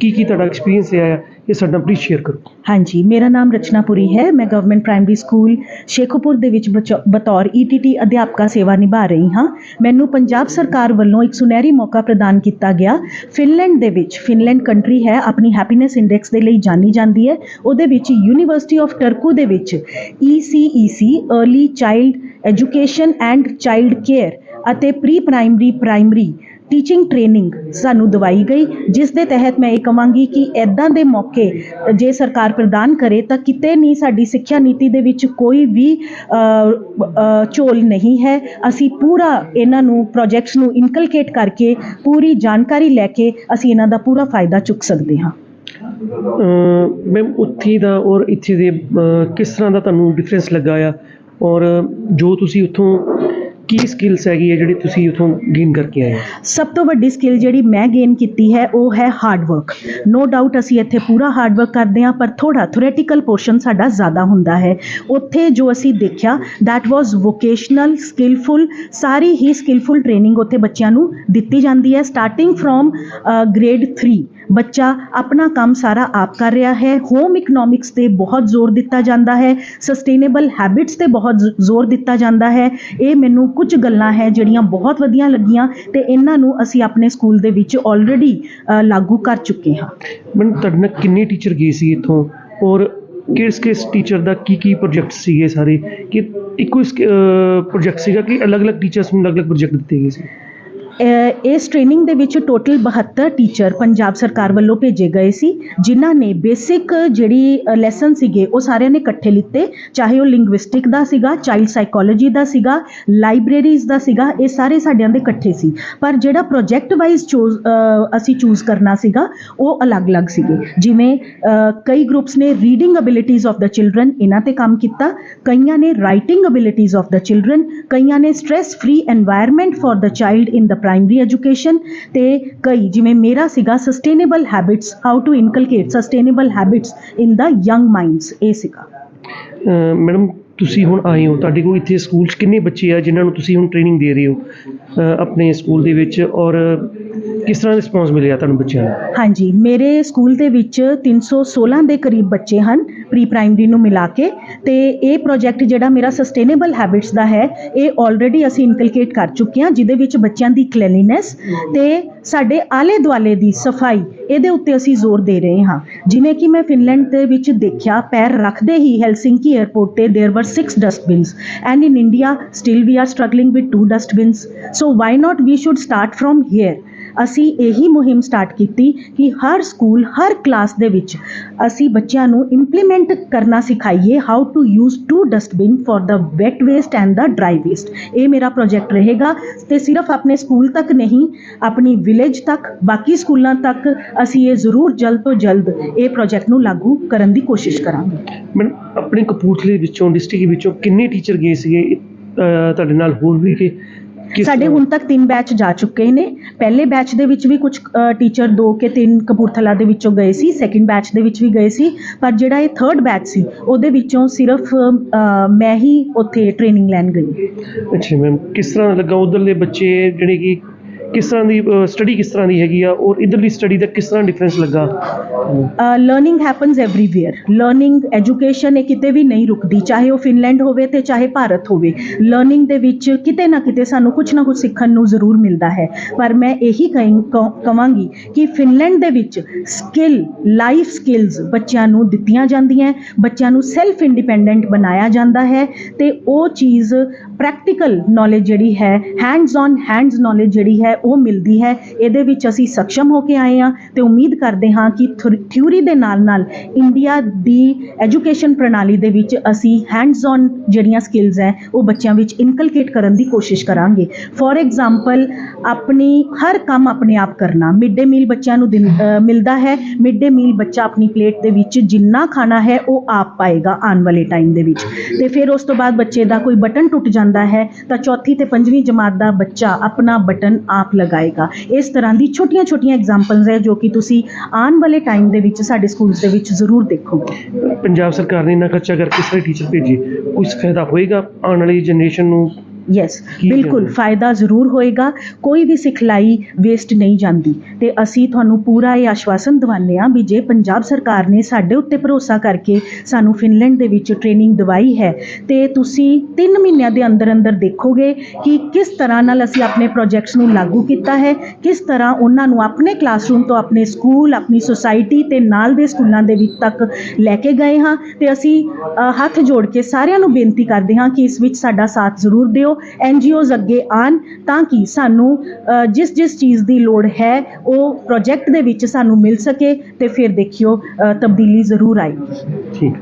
ਕੀ ਕੀ ਤੁਹਾਡਾ ਐਕਸਪੀਰੀਅੰਸ ਰਿਹਾ ਹੈ? ਇਹ ਸਾਡਾ ਪਲੀਜ਼ ਸ਼ੇਅਰ ਕਰੋ। ਹਾਂਜੀ, ਮੇਰਾ ਨਾਮ ਰਚਨਾ ਪੁਰੀ ਹੈ। ਮੈਂ ਗਵਰਨਮੈਂਟ ਪ੍ਰਾਇਮਰੀ ਸਕੂਲ ਸ਼ੇਖੂਪੁਰ ਦੇ ਵਿੱਚ ਬਚ- ਬਤੌਰ ਈਟੀਟੀ ਅਧਿਆਪਕਾ ਸੇਵਾ ਨਿਭਾ ਰਹੀ ਹਾਂ। ਮੈਨੂੰ ਪੰਜਾਬ ਸਰਕਾਰ ਵੱਲੋਂ ਇੱਕ ਸੁਨਹਿਰੀ ਮੌਕਾ ਪ੍ਰਦਾਨ ਕੀਤਾ ਗਿਆ। ਫਿਨਲੈਂਡ ਦੇ ਵਿੱਚ ਫਿਨਲੈਂਡ ਕੰਟਰੀ ਹੈ, ਆਪਣੀ ਹੈਪੀਨੈਸ ਇੰਡੈਕਸ ਦੇ ਲਈ ਜਾਣੀ ਜਾਂਦੀ ਹੈ। ਉਹਦੇ ਵਿੱਚ ਯੂਨੀਵਰਸਿਟੀ ਆਫ ਟਰਕੂ ਦੇ ਵਿੱਚ E ECEC early child education and child care ਅਤੇ pre primary primary teaching training ਸਾਨੂੰ ਦਵਾਈ ਗਈ, ਜਿਸ ਦੇ ਤਹਿਤ ਮੈਂ ਇਹ ਕਵਾਂਗੀ ਕਿ ਐਦਾਂ ਦੇ ਮੌਕੇ, ਜੇ ਸਰਕਾਰ ਪ੍ਰਦਾਨ ਕਰੇ ਤਾਂ ਕਿਤੇ ਨਹੀਂ ਸਾਡੀ ਸਿੱਖਿਆ ਨੀਤੀ ਦੇ ਵਿੱਚ ਕੋਈ ਵੀ ਝੋਲ ਨਹੀਂ ਹੈ। ਅਸੀਂ ਪੂਰਾ ਇਹਨਾਂ ਨੂੰ ਪ੍ਰੋਜੈਕਟਸ ਨੂੰ ਇਨਕਲਕੇਟ ਕਰਕੇ, ਪੂਰੀ ਜਾਣਕਾਰੀ ਲੈ ਕੇ ਅਸੀਂ ਇਹਨਾਂ ਦਾ ਪੂਰਾ ਫਾਇਦਾ ਚੁੱਕ ਸਕਦੇ ਹਾਂ। ਮੈਮ ਉੱਥੇ ਦਾ ਔਰ ਇੱਥੇ ਦੇ ਕਿਸ ਤਰ੍ਹਾਂ ਦਾ ਤੁਹਾਨੂੰ ਡਿਫਰੈਂਸ ਲੱਗਾ ਆ? ਔਰ ਜੋ ਤੁਸੀਂ ਉੱਥੋਂ ਕੀ ਸਕਿੱਲਸ ਹੈਗੀ ਹੈ ਜਿਹੜੀ ਤੁਸੀਂ ਉੱਥੋਂ ਗੇਨ ਕਰਕੇ ਆਏ ਹੋ? ਸਭ ਤੋਂ ਵੱਡੀ ਸਕਿੱਲ ਜਿਹੜੀ ਮੈਂ ਗੇਨ ਕੀਤੀ ਹੈ, ਉਹ ਹੈ ਹਾਰਡ ਵਰਕ ਨੋ ਡਾਊਟ ਅਸੀਂ ਇੱਥੇ ਪੂਰਾ ਹਾਰਡ ਵਰਕ ਕਰਦੇ ਹਾਂ, ਪਰ ਥੋੜਾ ਥਿਓਰੇਟੀਕਲ ਪੋਰਸ਼ਨ ਸਾਡਾ ਜ਼ਿਆਦਾ ਹੁੰਦਾ ਹੈ। ਉੱਥੇ ਜੋ ਅਸੀਂ ਦੇਖਿਆ, that was ਵੋਕੇਸ਼ਨਲ ਸਕਿੱਲਫੁਲ ਸਾਰੀ ਹੀ ਸਕਿੱਲਫੁਲ ਟ੍ਰੇਨਿੰਗ ਉੱਥੇ ਬੱਚਿਆਂ ਨੂੰ ਦਿੱਤੀ ਜਾਂਦੀ ਹੈ ਸਟਾਰਟਿੰਗ ਫਰੋਮ ਗ੍ਰੇਡ 3 ਬੱਚਾ ਆਪਣਾ ਕੰਮ ਸਾਰਾ ਆਪ ਕਰ ਰਿਹਾ ਹੈ। ਹੋਮ ਇਕਨੋਮਿਕਸ ਤੇ ਬਹੁਤ ਜ਼ੋਰ ਦਿੱਤਾ ਜਾਂਦਾ ਹੈ। ਸਸਟੇਨੇਬਲ ਹੈਬਿਟਸ ਤੇ ਬਹੁਤ ਜ਼ੋਰ ਦਿੱਤਾ ਜਾਂਦਾ ਹੈ। ਇਹ ਮੈਨੂੰ ਕੁਝ ਗੱਲਾਂ ਹੈ ਜਿਹੜੀਆਂ ਬਹੁਤ ਵਧੀਆ ਲੱਗੀਆਂ ਤੇ ਇਹਨਾਂ ਨੂੰ ਅਸੀਂ ਆਪਣੇ ਸਕੂਲ ਦੇ ਵਿੱਚ ਆਲਰੇਡੀ ਲਾਗੂ ਕਰ ਚੁੱਕੇ ਹਾਂ। ਮੈਮ ਤੁਹਾਡੇ ਨਾਲ ਕਿੰਨੇ ਟੀਚਰ ਗਏ ਸੀ ਇੱਥੋਂ? ਔਰ ਕਿਸ ਕਿਸ ਟੀਚਰ ਦਾ ਕੀ ਕੀ ਪ੍ਰੋਜੈਕਟ ਸੀਗੇ ਸਾਰੇ? ਕਿ ਇੱਕੋ ਪ੍ਰੋਜੈਕਟ ਸੀਗਾ ਕਿ ਅਲੱਗ-ਅਲੱਗ ਟੀਚਰਸ ਨੂੰ ਅਲੱਗ-ਅਲੱਗ ਪ੍ਰੋਜੈਕਟ ਦਿੱਤੇ ਗਏ ਸੀ? ਇਸ ਟ੍ਰੇਨਿੰਗ ਦੇ ਵਿੱਚ ਟੋਟਲ 72 ਟੀਚਰ ਪੰਜਾਬ ਸਰਕਾਰ ਵੱਲੋਂ ਭੇਜੇ ਗਏ ਸੀ, ਜਿਨ੍ਹਾਂ ਨੇ ਬੇਸਿਕ ਜਿਹੜੀ ਲੈਸਨ ਸੀਗੇ, ਉਹ ਸਾਰਿਆਂ ਨੇ ਇਕੱਠੇ ਲਿੱਤੇ। ਚਾਹੇ ਉਹ ਲਿੰਗਵਿਸਟਿਕ ਦਾ ਸੀਗਾ ਚਾਈਲਡ ਸਾਈਕੋਲੋਜੀ ਦਾ ਸੀਗਾ ਲਾਇਬ੍ਰੇਰੀਜ਼ ਦਾ ਸੀਗਾ, ਇਹ ਸਾਰੇ ਸਾਡਿਆਂ ਦੇ ਇਕੱਠੇ ਸੀ। ਪਰ ਜਿਹੜਾ ਪ੍ਰੋਜੈਕਟ ਵਾਈਜ਼ ਚੂਜ਼ ਅਸੀਂ ਚੂਜ਼ ਕਰਨਾ ਸੀਗਾ, ਉਹ ਅਲੱਗ-ਅਲੱਗ ਸੀਗੇ। ਜਿਵੇਂ ਕਈ ਗਰੁੱਪਸ ਨੇ reading abilities of the children ਇਹਨਾਂ ਤੇ ਕੰਮ ਕੀਤਾ, ਕਈਆਂ ਨੇ writing abilities of the children ਕਈਆਂ ਨੇ stress free environment for the child in the primary education ਤੇ ਕਈ ਜਿਵੇਂ ਮੇਰਾ ਸੀਗਾ sustainable habits how to inculcate sustainable habits in the young minds ਇਹ ਸੀਗਾ। ਮੈਡਮ ਤੁਸੀਂ ਹੁਣ ਆਏ ਹੋ, ਤੁਹਾਡੇ ਕੋਲ ਇੱਥੇ ਸਕੂਲ 'ਚ ਕਿੰਨੇ ਬੱਚੇ ਆ ਜਿਨ੍ਹਾਂ ਨੂੰ ਤੁਸੀਂ ਹੁਣ ਟ੍ਰੇਨਿੰਗ ਦੇ ਰਹੇ ਹੋ ਆਪਣੇ ਸਕੂਲ ਦੇ ਵਿੱਚ ਔਰ ਕਿਸ ਤਰ੍ਹਾਂ ਰਿਸਪੌਂਸ ਮਿਲਿਆ ਤੁਹਾਨੂੰ ਬੱਚਿਆਂ ਦਾ ਹਾਂਜੀ, ਮੇਰੇ ਸਕੂਲ ਦੇ ਵਿੱਚ 316 ਦੇ ਕਰੀਬ ਬੱਚੇ ਹਨ ਪ੍ਰੀ ਪ੍ਰਾਇਮਰੀ ਨੂੰ ਮਿਲਾ ਕੇ ਤੇ ਇਹ ਪ੍ਰੋਜੈਕਟ ਜਿਹੜਾ ਮੇਰਾ ਸਸਟੇਨੇਬਲ ਹੈਬਿਟਸ ਦਾ ਹੈ, ਇਹ ਆਲਰੇਡੀ ਅਸੀਂ ਇਨਕਲਕੇਟ ਕਰ ਚੁੱਕੇ ਹਾਂ, ਜਿਹਦੇ ਵਿੱਚ ਬੱਚਿਆਂ ਦੀ ਕਲੀਨੈਸ ਤੇ ਸਾਡੇ ਆਲੇ ਦੁਆਲੇ ਦੀ ਸਫ਼ਾਈ, ਇਹਦੇ ਉੱਤੇ ਅਸੀਂ ਜ਼ੋਰ ਦੇ ਰਹੇ ਹਾਂ। ਜਿਵੇਂ ਕਿ ਮੈਂ ਫਿਨਲੈਂਡ ਦੇ ਵਿੱਚ ਦੇਖਿਆ, ਪੈਰ ਰੱਖਦੇ ਹੀ ਹੈਲਸਿੰਕੀ 에ਅਰਪੋਰਟ ਤੇ there were six dustbins. And in india still we are struggling with two dustbins. So why not we should start from here? ਅਸੀਂ ਇਹੀ ਮੁਹਿੰਮ ਸਟਾਰਟ ਕੀਤੀ ਕਿ ਹਰ ਸਕੂਲ, ਹਰ ਕਲਾਸ ਦੇ ਵਿੱਚ ਅਸੀਂ ਬੱਚਿਆਂ ਨੂੰ ਇੰਪਲੀਮੈਂਟ ਕਰਨਾ ਸਿਖਾਈਏ how to use two dustbin for the wet waste and the dry waste ਇਹ ਮੇਰਾ ਪ੍ਰੋਜੈਕਟ ਰਹੇਗਾ ਤੇ ਸਿਰਫ ਆਪਣੇ ਸਕੂਲ ਤੱਕ ਨਹੀਂ, ਆਪਣੀ ਵਿਲੇਜ ਤੱਕ, ਬਾਕੀ ਸਕੂਲਾਂ ਤੱਕ ਅਸੀਂ ਇਹ ਜ਼ਰੂਰ ਜਲਦ ਤੋਂ ਜਲਦ ਇਹ ਪ੍ਰੋਜੈਕਟ ਨੂੰ ਲਾਗੂ ਕਰਨ ਦੀ ਕੋਸ਼ਿਸ਼ ਕਰਾਂਗੇ। ਮੈਡਮ, ਆਪਣੇ ਕਪੂਰਥਲੇ ਵਿੱਚੋਂ ਡਿਸਟ੍ਰਿਕਟ ਵਿੱਚੋਂ ਕਿੰਨੇ ਟੀਚਰ ਗਏ ਸੀਗੇ? ਤੁਹਾਡੇ ਨਾਲ ਹੋਰ ਵੀ ਕਿ ਕਿਸ ਸਾਡੇ ਹੁਣ ਤੱਕ ਤਿੰਨ ਬੈਚ ਜਾ ਚੁੱਕੇ ਨੇ। ਪਹਿਲੇ ਬੈਚ ਦੇ ਵਿੱਚ ਵੀ ਕੁਝ ਟੀਚਰ ਦੋ ਕੇ ਤਿੰਨ ਕਪੂਰਥਲਾ ਦੇ ਵਿੱਚੋਂ ਗਏ ਸੀ। ਸੈਕਿੰਡ ਬੈਚ ਦੇ ਵਿੱਚ ਵੀ ਗਏ ਸੀ। ਪਰ ਜਿਹੜਾ ਇਹ ਥਰਡ ਬੈਚ ਸੀ ਉਹਦੇ ਵਿੱਚੋਂ ਸਿਰਫ ਅ, ਮੈਂ ਹੀ ਉੱਥੇ ਟ੍ਰੇਨਿੰਗ ਲੈਣ ਗਈ। ਅੱਛਾ ਮੈਮ ਕਿਸ ਤਰ੍ਹਾਂ ਲੱਗਾ? ਉਧਰਲੇ ਬੱਚੇ ਜਿਹੜੇ ਕਿ ਕਿਸ ਤਰ੍ਹਾਂ ਦੀ ਸਟੱਡੀ ਕਿਸ ਤਰ੍ਹਾਂ ਦੀ ਹੈਗੀ ਆ ਔਰ ਇਧਰਲੀ ਸਟੱਡੀ ਦਾ ਕਿਸ ਤਰ੍ਹਾਂ ਡਿਫਰੈਂਸ ਲੱਗਾ? Learning happens everywhere learning education ਇਹ ਕਿਤੇ ਵੀ ਨਹੀਂ ਰੁਕਦੀ, ਚਾਹੇ ਉਹ ਫਿਨਲੈਂਡ ਹੋਵੇ ਤੇ ਚਾਹੇ ਭਾਰਤ ਹੋਵੇ। ਲਰਨਿੰਗ ਦੇ ਵਿੱਚ ਕਿਤੇ ਨਾ ਕਿਤੇ ਸਾਨੂੰ ਕੁਝ ਨਾ ਕੁਝ ਸਿੱਖਣ ਨੂੰ ਜ਼ਰੂਰ ਮਿਲਦਾ ਹੈ। ਪਰ ਮੈਂ ਇਹੀ ਕਹੀਂ ਕ- ਕਵਾਂਗੀ ਕਿ ਫਿਨਲੈਂਡ ਦੇ ਵਿੱਚ ਸਕਿੱਲ ਲਾਈਫ ਸਕਿੱਲਸ ਬੱਚਿਆਂ ਨੂੰ ਦਿੱਤੀਆਂ ਜਾਂਦੀਆਂ ਬੱਚਿਆਂ ਨੂੰ ਸੈਲਫ ਇੰਡੀਪੈਂਡੈਂਟ ਬਣਾਇਆ ਜਾਂਦਾ ਹੈ ਤੇ ਉਹ ਚੀਜ਼ ਪ੍ਰੈਕਟੀਕਲ ਨੌਲੇਜ ਜਿਹੜੀ ਹੈ ਹੈਂਡਸ ਔਨ ਹੈਂਡਸ ਨੌਲੇਜ ਜਿਹੜੀ ਹੈ ਉਹ ਮਿਲਦੀ ਹੈ। ਇਹਦੇ ਵਿੱਚ ਅਸੀਂ ਸક્ષਮ ਹੋ ਕੇ ਆਏ ਹਾਂ ਤੇ ਉਮੀਦ ਕਰਦੇ ਹਾਂ ਕਿ ਥਿਊਰੀ ਦੇ ਨਾਲ ਨਾਲ ਇੰਡੀਆ ਦੀ ਐਜੂਕੇਸ਼ਨ ਪ੍ਰਣਾਲੀ ਦੇ ਵਿੱਚ ਅਸੀਂ ਹੈਂਡਸ ਔਨ ਜਿਹੜੀਆਂ ਸਕਿੱਲਸ ਹੈ, ਉਹ ਬੱਚਿਆਂ ਵਿੱਚ ਇਨਕਲਕੇਟ ਕਰਨ ਦੀ ਕੋਸ਼ਿਸ਼ ਕਰਾਂਗੇ। ਫੋਰ ਐਗਜ਼ਾਮਪਲ ਆਪਣੀ, ਹਰ ਕੰਮ ਆਪਣੇ ਆਪ ਕਰਨਾ। ਮਿਡ ਡੇ ਮੀਲ ਬੱਚਿਆਂ ਨੂੰ ਦਿਨ- ਮਿਲਦਾ ਹੈ। ਮਿਡ ਡੇ ਮੀਲ ਬੱਚਾ ਆਪਣੀ ਪਲੇਟ ਦੇ ਵਿੱਚ ਜਿੰਨਾ ਖਾਣਾ ਹੈ, ਉਹ ਆਪ ਪਾਏਗਾ ਆਉਣ ਵਾਲੇ ਟਾਈਮ ਦੇ ਵਿੱਚ। ਤੇ ਫਿਰ ਉਸ ਤੋਂ ਬਾਅਦ ਬੱਚੇ ਦਾ ਕੋਈ ਬਟਨ ਟੁੱਟ ਜਾਂਦਾ ਹੈ, ਤਾਂ ਚੌਥੀ ਤੇ ਪੰਜਵੀਂ ਜਮਾਤ ਦਾ ਬੱਚਾ ਆਪਣਾ ਬਟਨ ਆਪ ਲਗਾਏਗਾ। ਇਸ ਤਰ੍ਹਾਂ ਦੀ ਛੋਟੀਆਂ-ਛੋਟੀਆਂ ਐਗਜ਼ਾਮਪਲਸ ਹੈ ਜੋ ਕਿ ਤੁਸੀਂ ਆਉਣ ਵਾਲੇ ਟਾਈਮ ਦੇ ਵਿੱਚ ਸਾਡੇ ਸਕੂਲਸ ਦੇ ਵਿੱਚ ਜ਼ਰੂਰ ਦੇਖੋਗੇ। ਪੰਜਾਬ ਸਰਕਾਰ ਨੇ ਇੰਨਾ ਖਰਚਾ ਕਰਕੇ ਸਾਰੇ ਟੀਚਰ ਭੇਜੇ। ਕੁਝ ਫਾਇਦਾ ਹੋਏਗਾ? ਆਉਣ ਵਾਲੀ ਜਨਰੇਸ਼ਨ ਨੂੰ ਯੈਸ ਬਿਲਕੁਲ? ਫਾਇਦਾ ਜ਼ਰੂਰ ਹੋਏਗਾ। ਕੋਈ ਵੀ ਸਿਖਲਾਈ ਵੇਸਟ ਨਹੀਂ ਜਾਂਦੀ। ਤੇ ਅਸੀਂ ਤੁਹਾਨੂੰ ਪੂਰਾ ਇਹ ਆਸ਼ਵਾਸਨ ਦਿਵਾਉਂਦੇ ਹਾਂ ਵੀ ਜੇ ਪੰਜਾਬ ਸਰਕਾਰ ਨੇ ਸਾਡੇ ਉੱਤੇ ਭਰੋਸਾ ਕਰਕੇ ਸਾਨੂੰ ਫਿਨਲੈਂਡ ਦੇ ਵਿੱਚ ਟ੍ਰੇਨਿੰਗ ਦਿਵਾਈ ਹੈ ਤੇ ਤੁਸੀਂ 3 ਮਹੀਨਿਆਂ ਦੇ ਅੰਦਰ ਅੰਦਰ ਦੇਖੋਗੇ ਕਿ ਕਿਸ ਤਰ੍ਹਾਂ ਨਾਲ ਅਸੀਂ ਆਪਣੇ ਪ੍ਰੋਜੈਕਟਸ ਨੂੰ ਲਾਗੂ ਕੀਤਾ ਹੈ ਕਿਸ ਤਰ੍ਹਾਂ ਉਹਨਾਂ ਨੂੰ ਆਪਣੇ ਕਲਾਸਰੂਮ ਤੋਂ ਆਪਣੇ ਸਕੂਲ ਆਪਣੀ ਸੁਸਾਇਟੀ ਤੇ ਨਾਲ ਦੇ ਸਕੂਲਾਂ ਦੇ ਵਿੱਚ ਤੱਕ ਲੈ ਕੇ ਗਏ ਹਾਂ। ਤੇ ਅਸੀਂ ਹੱਥ ਜੋੜ ਕੇ ਸਾਰਿਆਂ ਨੂੰ ਬੇਨਤੀ ਕਰਦੇ ਹਾਂ ਕਿ ਇਸ ਵਿੱਚ ਸਾਡਾ ਸਾਥ ਜ਼ਰੂਰ ਦਿਓ। ਐਨਜੀਓਜ਼ ਅੱਗੇ ਆਣ ਤਾਂ ਕਿ ਸਾਨੂੰ ਜਿਸ ਜਿਸ ਚੀਜ਼ ਦੀ ਲੋੜ ਹੈ ਉਹ ਪ੍ਰੋਜੈਕਟ ਦੇ ਵਿੱਚ ਸਾਨੂੰ ਮਿਲ ਸਕੇ ਤੇ ਫਿਰ ਦੇਖਿਓ ਤਬਦੀਲੀ ਜ਼ਰੂਰ ਆਏਗੀ। ਠੀਕ।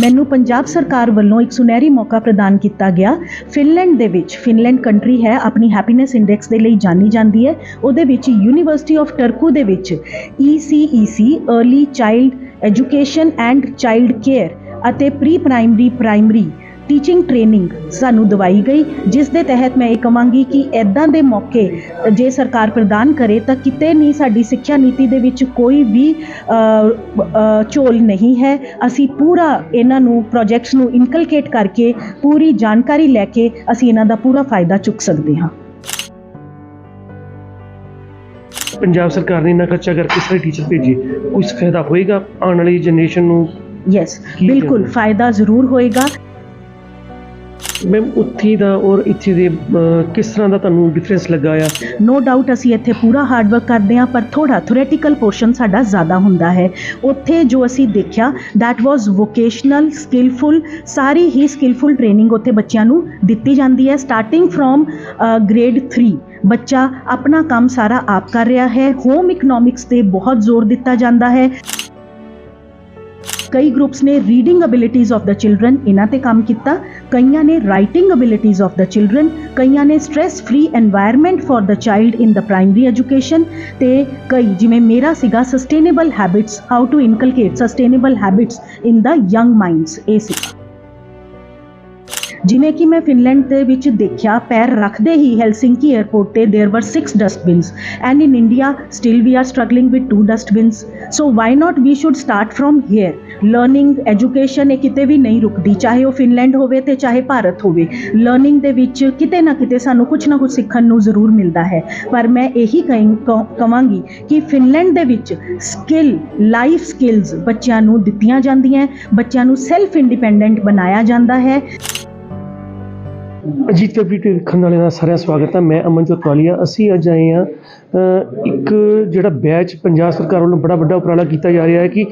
ਮੈਨੂੰ ਪੰਜਾਬ ਸਰਕਾਰ ਵੱਲੋਂ ਇੱਕ ਸੁਨਹਿਰੀ ਮੌਕਾ ਪ੍ਰਦਾਨ ਕੀਤਾ ਗਿਆ। ਫਿਨਲੈਂਡ ਦੇ ਵਿੱਚ ਫਿਨਲੈਂਡ ਕੰਟਰੀ ਹੈ ਆਪਣੀ ਹੈਪੀਨੈਸ ਇੰਡੈਕਸ ਦੇ ਲਈ ਜਾਣੀ ਜਾਂਦੀ ਹੈ। ਉਹਦੇ ਵਿੱਚ ਯੂਨੀਵਰਸਿਟੀ ਆਫ ਟਰਕੂ ਦੇ ਵਿੱਚ E ECEC early child education and child care ਅਤੇ pre primary primary teaching training ਸਾਨੂੰ ਦਵਾਈ ਗਈ ਜਿਸ ਦੇ ਤਹਿਤ ਮੈਂ ਇਹ ਕਵਾਂਗੀ ਕਿ ਐਦਾਂ ਦੇ ਮੌਕੇ ਜੇ ਸਰਕਾਰ ਪ੍ਰਦਾਨ ਕਰੇ ਤਾਂ ਕਿਤੇ ਨਹੀਂ ਸਾਡੀ ਸਿੱਖਿਆ ਨੀਤੀ ਦੇ ਵਿੱਚ ਕੋਈ ਵੀ ਝੋਲ ਨਹੀਂ ਹੈ। ਅਸੀਂ ਪੂਰਾ ਇਹਨਾਂ ਨੂੰ ਪ੍ਰੋਜੈਕਟਸ ਨੂੰ ਇਨਕਲਕੇਟ ਕਰਕੇ ਪੂਰੀ ਜਾਣਕਾਰੀ ਲੈ ਕੇ ਅਸੀਂ ਇਹਨਾਂ ਦਾ ਪੂਰਾ ਫਾਇਦਾ ਚੁੱਕ ਸਕਦੇ ਹਾਂ। ਪੰਜਾਬ ਸਰਕਾਰ ਨੇ ਇੰਨਾ ਖਰਚਾ ਕਰਕੇ ਸਾਰੇ ਟੀਚਰ ਭੇਜੇ। ਕੁਝ ਫਾਇਦਾ ਹੋਏਗਾ? ਆਉਣ ਵਾਲੀ ਜਨਰੇਸ਼ਨ ਨੂੰ ਯੈਸ ਬਿਲਕੁਲ? ਫਾਇਦਾ ਜ਼ਰੂਰ ਹੋਏਗਾ। ਮੈਮ ਉੱਥੇ ਦਾ ਔਰ ਇੱਥੇ ਦੇ ਅਹ, ਕਿਸ ਤਰ੍ਹਾਂ ਦਾ ਤੁਹਾਨੂੰ ਡਿਫਰੈਂਸ ਲੱਗਾ ਆ? ਨੋ ਡਾਊਟ ਅਸੀਂ ਇੱਥੇ ਪੂਰਾ ਹਾਰਡ ਵਰਕ ਕਰਦੇ ਹਾਂ ਪਰ ਥੋੜਾ ਥਿਓਰੈਟੀਕਲ ਪੋਰਸ਼ਨ ਸਾਡਾ ਜ਼ਿਆਦਾ ਹੁੰਦਾ ਹੈ। ਉੱਥੇ ਜੋ ਅਸੀਂ ਦੇਖਿਆ that was ਵੋਕੇਸ਼ਨਲ ਸਕਿੱਲਫੁਲ ਸਾਰੀ ਹੀ ਸਕਿੱਲਫੁਲ ਟ੍ਰੇਨਿੰਗ ਉੱਥੇ ਬੱਚਿਆਂ ਨੂੰ ਦਿੱਤੀ ਜਾਂਦੀ ਹੈ। ਸਟਾਰਟਿੰਗ ਫਰੋਮ ਗ੍ਰੇਡ 3 ਬੱਚਾ ਆਪਣਾ ਕੰਮ ਸਾਰਾ ਆਪ ਕਰ ਰਿਹਾ ਹੈ। ਹੋਮ ਇਕਨੋਮਿਕਸ ਤੇ ਬਹੁਤ ਜ਼ੋਰ ਦਿੱਤਾ ਜਾਂਦਾ ਹੈ। ਕਈ ਗਰੁੱਪਸ ਨੇ reading abilities of the children ਇਹਨਾਂ ਤੇ ਕੰਮ ਕੀਤਾ, ਕਈਆਂ ਨੇ writing abilities of the children ਕਈਆਂ ਨੇ stress free environment for the child in the primary education ਤੇ ਕਈ ਜਿਵੇਂ ਮੇਰਾ ਸੀਗਾ sustainable habits how to inculcate sustainable habits in the young minds ਇਹ ਸੀ। ਜਿਵੇਂ ਕਿ ਮੈਂ ਫਿਨਲੈਂਡ ਦੇ ਵਿੱਚ ਦੇਖਿਆ, ਪੈਰ ਰੱਖਦੇ ਹੀ ਹੈਲਸਿੰਕੀ 에ਅਰਪੋਰਟ ਤੇ there were 6 dustbins and in India still we are struggling with 2 dustbins so why not we should start from here learning education ਇਹ ਕਿਤੇ ਵੀ ਨਹੀਂ ਰੁਕਦੀ, ਚਾਹੇ ਉਹ ਫਿਨਲੈਂਡ ਹੋਵੇ ਤੇ ਚਾਹੇ ਭਾਰਤ ਹੋਵੇ। ਲਰਨਿੰਗ ਦੇ ਵਿੱਚ ਕਿਤੇ ਨਾ ਕਿਤੇ ਸਾਨੂੰ ਕੁਝ ਨਾ ਕੁਝ ਸਿੱਖਣ ਨੂੰ ਜ਼ਰੂਰ ਮਿਲਦਾ ਹੈ। ਪਰ ਮੈਂ ਇਹੀ ਕਹਾਂਗੀ ਕਿ ਫਿਨਲੈਂਡ ਦੇ ਵਿੱਚ ਸਕਿੱਲ ਲਾਈਫ ਸਕਿੱਲਸ ਬੱਚਿਆਂ ਨੂੰ ਦਿੱਤੀਆਂ ਜਾਂਦੀਆਂ ਬੱਚਿਆਂ ਨੂੰ ਸੈਲਫ ਇੰਡੀਪੈਂਡੈਂਟ ਬਣਾਇਆ ਜਾਂਦਾ ਹੈ। ਅਜੀਤ ਕਬੀਰ ਦੇਖਣ ਵਾਲਿਆਂ ਦਾ ਸਾਰਿਆਂ ਸਵਾਗਤ ਹੈ। ਮੈਂ ਅਮਨਜੋਤ ਵਾਲੀਆ ਅਸੀਂ ਅੱਜ ਆਏ ਹਾਂ ਇੱਕ ਜਿਹੜਾ ਬੈਚ ਪੰਜਾਬ ਸਰਕਾਰ ਵੱਲੋਂ ਬੜਾ ਵੱਡਾ ਉਪਰਾਲਾ ਕੀਤਾ ਜਾ ਰਿਹਾ ਹੈ ਕਿ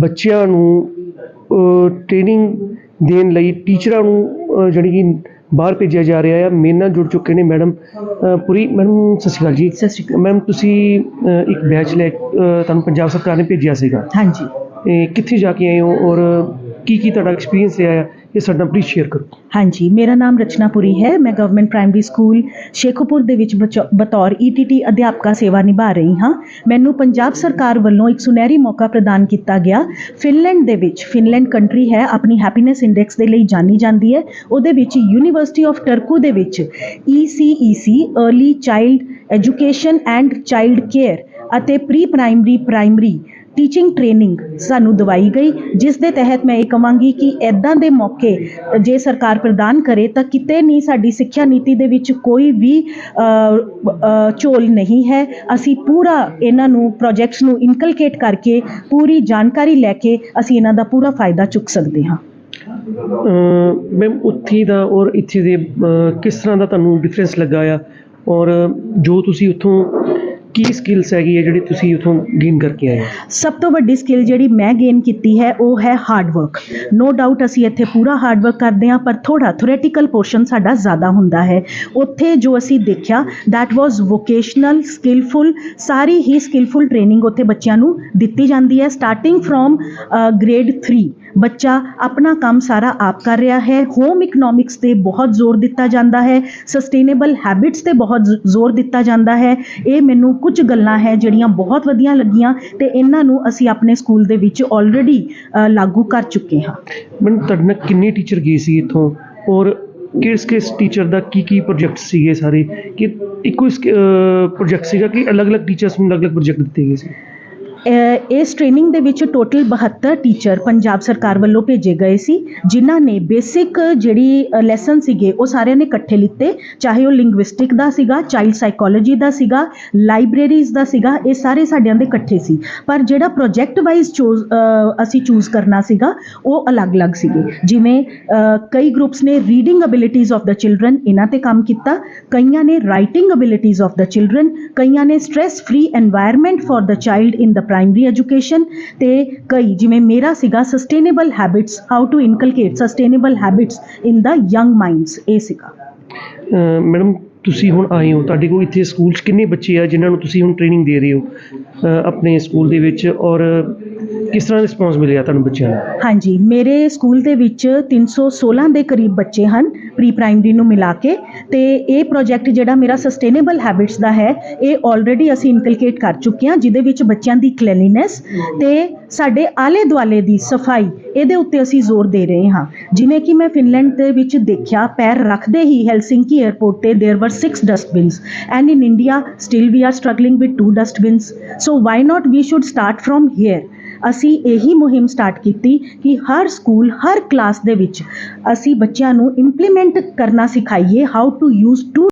ਬੱਚਿਆਂ ਨੂੰ ਟ੍ਰੇਨਿੰਗ ਦੇਣ ਲਈ ਟੀਚਰਾਂ ਨੂੰ ਜਿਹੜੀ ਕਿ ਬਾਹਰ ਭੇਜਿਆ ਜਾ ਰਿਹਾ ਹੈ। ਮੇਰੇ ਨਾਲ ਜੁੜ ਚੁੱਕੇ ਨੇ ਮੈਡਮ ਪੁਰੀ। ਮੈਡਮ ਸਤਿ ਸ਼੍ਰੀ ਅਕਾਲ ਜੀ। ਸਤਿ ਸ਼੍ਰੀ ਅਕਾਲ। ਮੈਮ ਤੁਸੀਂ ਇੱਕ ਬੈਚ ਲੈ ਤੁਹਾਨੂੰ ਪੰਜਾਬ ਸਰਕਾਰ ਨੇ ਭੇਜਿਆ ਸੀਗਾ। ਹਾਂਜੀ। ਕਿੱਥੇ ਜਾ ਕੇ ਆਏ ਹੋ ਔਰ ਕੀ ਕੀ ਤੁਹਾਡਾ ਐਕਸਪੀਰੀਅੰਸ ਰਿਹਾ ਹੈ? ਇਹ ਸਾਡੇ ਪਲੀਜ਼ ਸ਼ੇਅਰ ਕਰੋ। ਹਾਂਜੀ, ਮੇਰਾ ਨਾਮ ਰਚਨਾ ਪੁਰੀ ਹੈ। ਮੈਂ ਗਵਰਨਮੈਂਟ ਪ੍ਰਾਇਮਰੀ ਸਕੂਲ ਸ਼ੇਖੂਪੁਰ ਦੇ ਵਿੱਚ ਬਚੋ- ਬਤੌਰ ਈਟੀਟੀ ਅਧਿਆਪਕਾ ਸੇਵਾ ਨਿਭਾ ਰਹੀ ਹਾਂ। ਮੈਨੂੰ ਪੰਜਾਬ ਸਰਕਾਰ ਵੱਲੋਂ ਇੱਕ ਸੁਨਹਿਰੀ ਮੌਕਾ ਪ੍ਰਦਾਨ ਕੀਤਾ ਗਿਆ। ਫਿਨਲੈਂਡ ਦੇ ਵਿੱਚ, ਫਿਨਲੈਂਡ ਕੰਟਰੀ ਹੈ, ਆਪਣੀ ਹੈਪੀਨੈਸ ਇੰਡੈਕਸ ਦੇ ਲਈ ਜਾਣੀ ਜਾਂਦੀ ਹੈ। ਉਹਦੇ ਵਿੱਚ ਯੂਨੀਵਰਸਿਟੀ ਆਫ ਟਰਕੂ ਦੇ ਵਿੱਚ E ECEC early child education and child care ਅਤੇ pre primary primary teaching training ਸਾਨੂੰ ਦਵਾਈ ਗਈ, ਜਿਸ ਦੇ ਤਹਿਤ ਮੈਂ ਇਹ ਕਹਾਂਗੀ ਕਿ ਐਦਾਂ ਦੇ ਮੌਕੇ ਜੇ ਸਰਕਾਰ ਪ੍ਰਦਾਨ ਕਰੇ ਤਾਂ ਕਿਤੇ ਨਹੀਂ ਸਾਡੀ ਸਿੱਖਿਆ ਨੀਤੀ ਦੇ ਵਿੱਚ ਕੋਈ ਵੀ ਝੋਲ ਨਹੀਂ ਹੈ। ਅਸੀਂ ਪੂਰਾ ਇਹਨਾਂ ਨੂੰ ਪ੍ਰੋਜੈਕਟਸ ਨੂੰ ਇਨਕਲਕੇਟ ਕਰਕੇ ਪੂਰੀ ਜਾਣਕਾਰੀ ਲੈ ਕੇ ਅਸੀਂ ਇਹਨਾਂ ਦਾ ਪੂਰਾ ਫਾਇਦਾ ਚੁੱਕ ਸਕਦੇ ਹਾਂ। ਮੈਮ ਉੱਥੇ ਦਾ ਔਰ ਇੱਥੇ ਦੇ ਕਿਸ ਤਰ੍ਹਾਂ ਦਾ ਤੁਹਾਨੂੰ ਡਿਫਰੈਂਸ ਲੱਗਾ ਆ? ਔਰ ਜੋ ਤੁਸੀਂ ਉੱਥੋਂ ਕੀ ਸਕਿੱਲਸ ਹੈਗੀ ਹੈ ਜਿਹੜੀ ਤੁਸੀਂ ਉੱਥੋਂ ਗੇਨ ਕਰਕੇ ਆਏ ਹੋ? ਸਭ ਤੋਂ ਵੱਡੀ ਸਕਿੱਲ ਜਿਹੜੀ ਮੈਂ ਗੇਨ ਕੀਤੀ ਹੈ, ਉਹ ਹੈ ਹਾਰਡ ਵਰਕ ਨੋ ਡਾਊਟ ਅਸੀਂ ਇੱਥੇ ਪੂਰਾ ਹਾਰਡ ਵਰਕ ਕਰਦੇ ਹਾਂ, ਪਰ ਥੋੜਾ ਥਿਓਰੇਟੀਕਲ ਪੋਰਸ਼ਨ ਸਾਡਾ ਜ਼ਿਆਦਾ ਹੁੰਦਾ ਹੈ। ਉੱਥੇ ਜੋ ਅਸੀਂ ਦੇਖਿਆ, that was ਵੋਕੇਸ਼ਨਲ ਸਕਿੱਲਫੁਲ ਸਾਰੀ ਹੀ ਸਕਿੱਲਫੁਲ ਟ੍ਰੇਨਿੰਗ ਉੱਥੇ ਬੱਚਿਆਂ ਨੂੰ ਦਿੱਤੀ ਜਾਂਦੀ ਹੈ ਸਟਾਰਟਿੰਗ ਫਰੋਮ ਗ੍ਰੇਡ 3 ਬੱਚਾ ਆਪਣਾ ਕੰਮ ਸਾਰਾ ਆਪ ਕਰ ਰਿਹਾ ਹੈ। ਹੋਮ ਇਕਨੋਮਿਕਸ ਤੇ ਬਹੁਤ ਜ਼ੋਰ ਦਿੱਤਾ ਜਾਂਦਾ ਹੈ। ਸਸਟੇਨੇਬਲ ਹੈਬਿਟਸ ਤੇ ਬਹੁਤ ਜ਼ੋਰ ਦਿੱਤਾ ਜਾਂਦਾ ਹੈ। ਇਹ ਮੈਨੂੰ ਕੁਝ ਗੱਲਾਂ ਹੈ ਜਿਹੜੀਆਂ ਬਹੁਤ ਵਧੀਆ ਲੱਗੀਆਂ ਤੇ ਇਹਨਾਂ ਨੂੰ ਅਸੀਂ ਆਪਣੇ ਸਕੂਲ ਦੇ ਵਿੱਚ ਆਲਰੇਡੀ ਲਾਗੂ ਕਰ ਚੁੱਕੇ ਹਾਂ। ਮੈਮ ਤੁਹਾਡੇ ਨਾਲ ਕਿੰਨੇ ਟੀਚਰ ਗਏ ਸੀ ਇੱਥੋਂ? ਔਰ ਕਿਸ ਕਿਸ ਟੀਚਰ ਦਾ ਕੀ ਕੀ ਪ੍ਰੋਜੈਕਟ ਸੀਗੇ ਸਾਰੇ? ਕਿ ਇੱਕੋ ਪ੍ਰੋਜੈਕਟ ਸੀਗਾ ਕਿ ਅਲੱਗ-ਅਲੱਗ ਟੀਚਰਸ ਨੂੰ ਅਲੱਗ-ਅਲੱਗ ਪ੍ਰੋਜੈਕਟ ਦਿੱਤੇ ਗਏ ਸੀ? ਇਸ ਟ੍ਰੇਨਿੰਗ ਦੇ ਵਿੱਚ ਟੋਟਲ 72 ਟੀਚਰ ਪੰਜਾਬ ਸਰਕਾਰ ਵੱਲੋਂ ਭੇਜੇ ਗਏ ਸੀ, ਜਿਨ੍ਹਾਂ ਨੇ ਬੇਸਿਕ ਜਿਹੜੀ ਲੈਸਨ ਸੀਗੇ, ਉਹ ਸਾਰਿਆਂ ਨੇ ਇਕੱਠੇ ਲਿੱਤੇ। ਚਾਹੇ ਉਹ ਲਿੰਗੁਇਸਟਿਕ ਦਾ ਸੀਗਾ ਚਾਈਲਡ ਸਾਈਕੋਲੋਜੀ ਦਾ ਸੀਗਾ ਲਾਇਬ੍ਰੇਰੀਜ਼ ਦਾ ਸੀਗਾ, ਇਹ ਸਾਰੇ ਸਾਡਿਆਂ ਦੇ ਇਕੱਠੇ ਸੀ। ਪਰ ਜਿਹੜਾ ਪ੍ਰੋਜੈਕਟ ਵਾਈਜ਼ ਚੂਜ਼ ਅਸੀਂ ਚੂਜ਼ ਕਰਨਾ ਸੀਗਾ, ਉਹ ਅਲੱਗ-ਅਲੱਗ ਸੀਗੇ। ਜਿਵੇਂ ਕਈ ਗਰੁੱਪਸ ਨੇ reading abilities of the children ਇਹਨਾਂ ਤੇ ਕੰਮ ਕੀਤਾ, ਕਈਆਂ ਨੇ writing abilities of the children ਕਈਆਂ ਨੇ stress free environment for the child in the primary education ਤੇ ਕਈ ਜਿਵੇਂ ਮੇਰਾ ਸੀਗਾ sustainable habits how to inculcate sustainable habits in the young minds ਇਹ ਸੀਗਾ। ਮੈਡਮ ਤੁਸੀਂ ਹੁਣ ਆਏ ਹੋ, ਤੁਹਾਡੇ ਕੋਲ ਇੱਥੇ ਸਕੂਲ 'ਚ ਕਿੰਨੇ ਬੱਚੇ ਆ, ਜਿਨ੍ਹਾਂ ਨੂੰ ਤੁਸੀਂ ਹੁਣ ਟ੍ਰੇਨਿੰਗ ਦੇ ਰਹੇ ਹੋ ਆਪਣੇ ਸਕੂਲ ਦੇ ਵਿੱਚ? ਔਰ ਕਿਸ ਤਰ੍ਹਾਂ ਰਿਸਪੌਂਸ ਮਿਲਿਆ ਤੁਹਾਨੂੰ ਬੱਚਿਆਂ ਦਾ ਹਾਂਜੀ ਮੇਰੇ ਸਕੂਲ ਦੇ ਵਿੱਚ 316 ਦੇ ਕਰੀਬ ਬੱਚੇ ਹਨ ਪ੍ਰੀ ਪ੍ਰਾਇਮਰੀ ਨੂੰ ਮਿਲਾ ਕੇ ਤੇ ਇਹ ਪ੍ਰੋਜੈਕਟ ਜਿਹੜਾ ਮੇਰਾ ਸਸਟੇਨੇਬਲ ਹੈਬਿਟਸ ਦਾ ਹੈ ਇਹ ਆਲਰੇਡੀ ਅਸੀਂ ਇਨਕਲਕੇਟ ਕਰ ਚੁੱਕੇ ਹਾਂ ਜਿਹਦੇ ਵਿੱਚ ਬੱਚਿਆਂ ਦੀ ਕਲੀਨੈਸ ਤੇ ਸਾਡੇ ਆਲੇ ਦੁਆਲੇ ਦੀ ਸਫ਼ਾਈ ਇਹਦੇ ਉੱਤੇ ਅਸੀਂ ਜ਼ੋਰ ਦੇ ਰਹੇ ਹਾਂ। ਜਿਵੇਂ ਕਿ ਮੈਂ ਫਿਨਲੈਂਡ ਦੇ ਵਿੱਚ ਦੇਖਿਆ ਪੈਰ ਰੱਖਦੇ ਹੀ ਹੈਲਸਿੰਕੀ 에ਅਰਪੋਰਟ ਤੇ there were 6 dustbins and in India still we are struggling with 2 dustbins so why not we should start from here ਅਸੀਂ ਇਹੀ ਮੁਹਿੰਮ ਸਟਾਰਟ ਕੀਤੀ ਕਿ ਹਰ ਸਕੂਲ, ਹਰ ਕਲਾਸ ਦੇ ਵਿੱਚ ਅਸੀਂ ਬੱਚਿਆਂ ਨੂੰ ਇੰਪਲੀਮੈਂਟ ਕਰਨਾ ਸਿਖਾਈਏ ਹਾਊ ਟੂ ਯੂਜ਼ ਟੂ